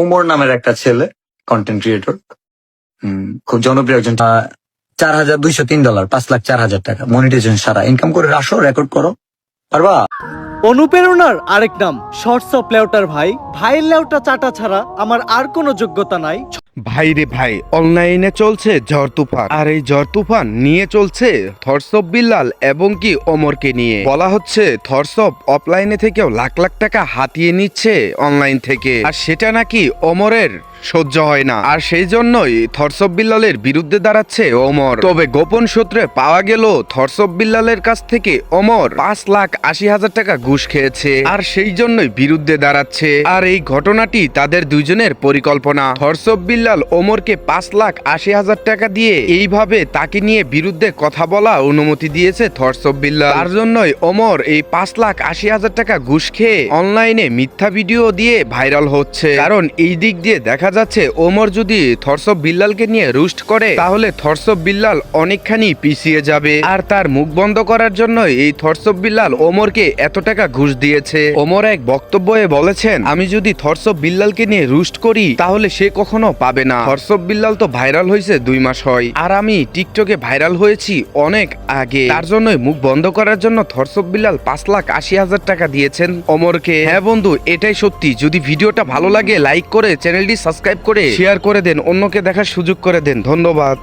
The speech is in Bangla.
ওমর নামের একটা ছেলে কন্টেন্ট ক্রিয়েটর খুব জনপ্রিয় একজন। চার হাজার দুইশো তিন ডলার পাঁচ লাখ চার হাজার টাকা। মনিটাইজেশন সারা। ইনকাম করে আসো রেকর্ড করো। পারবা? অনুপ্রেরণার আরেক নাম শর্টস অফ লেউটার ভাই। ভাইয়ের লেউটা চাটা ছাড়া আমার আর কোনো যোগ্যতা নাই। ভাই রে ভাই, অনলাইনে চলছে ঝড় তুফান। আর এই ঝড় তুফান নিয়ে চলছে থরসব বিল্লাল এবং কি অমরকে নিয়ে। বলা হচ্ছে থরসব অফলাইনে থেকেও লাখ লাখ টাকা হাতিয়ে নিচ্ছে অনলাইন থেকে। আর সেটা নাকি অমরের সহ্য হয় না। আর সেই জন্যই থরসব বিল্লালের বিরুদ্ধে দাঁড়াচ্ছে অমর তবে গোপন সূত্রে পাওয়া গেল, থরসব বিল্লালের কাছ থেকে অমর পাঁচ লাখ আশি হাজার টাকা ঘুষ খেয়েছে। আর সেই জন্যই বিরুদ্ধে দাঁড়াচ্ছে। আর এই ঘটনাটি তাদের দুইজনের পরিকল্পনা। থরসব বিল্লাল ওমরকে পাঁচ লাখ আশি হাজার টাকা দিয়ে এইভাবে তাকে নিয়ে বিরুদ্ধে কথা বলা অনুমতি দিয়েছে থরসব বিল্লাল। তার জন্যই ওমর এই পাঁচ লাখ আশি হাজার টাকা ঘুষ খেয়ে অনলাইনে মিথ্যা ভিডিও দিয়ে ভাইরাল হচ্ছে। কারণ এই দিক দিয়ে দেখা যাচ্ছে। ওমর যদি থরসব বিল্লালকে নিয়ে রুস্ট করে, তাহলে থরসব বিল্লাল অনেকখানি পিছিয়ে যাবে। আর তার মুখ বন্ধ করার জন্য এই থরসব বিল্লাল ওমরকে এত টাকা ঘুষ দিয়েছে। ওমর এক বক্তব্যে বলেছেন, আমি যদি থরসব বিল্লালকে নিয়ে রুস্ট করি, তাহলে সে কখনো পাবে না। থরসব বিল্লাল তো ভাইরাল হয়েছে দুই মাস হয়। আর আমি টিকটকে ভাইরাল হয়েছি অনেক আগে। তার জন্যই মুখ বন্ধ করার জন্য থরসব বিল্লাল পাঁচ লাখ আশি হাজার টাকা দিয়েছেন অমরকে হ্যাঁ বন্ধু, এটাই সত্যি। যদি ভিডিওটা ভালো লাগে, লাইক করে চ্যানেলটি সাবস্ক্রাইব করে শেয়ার করে দেন অন্যকে দেখার সুযোগ করে দেন। ধন্যবাদ।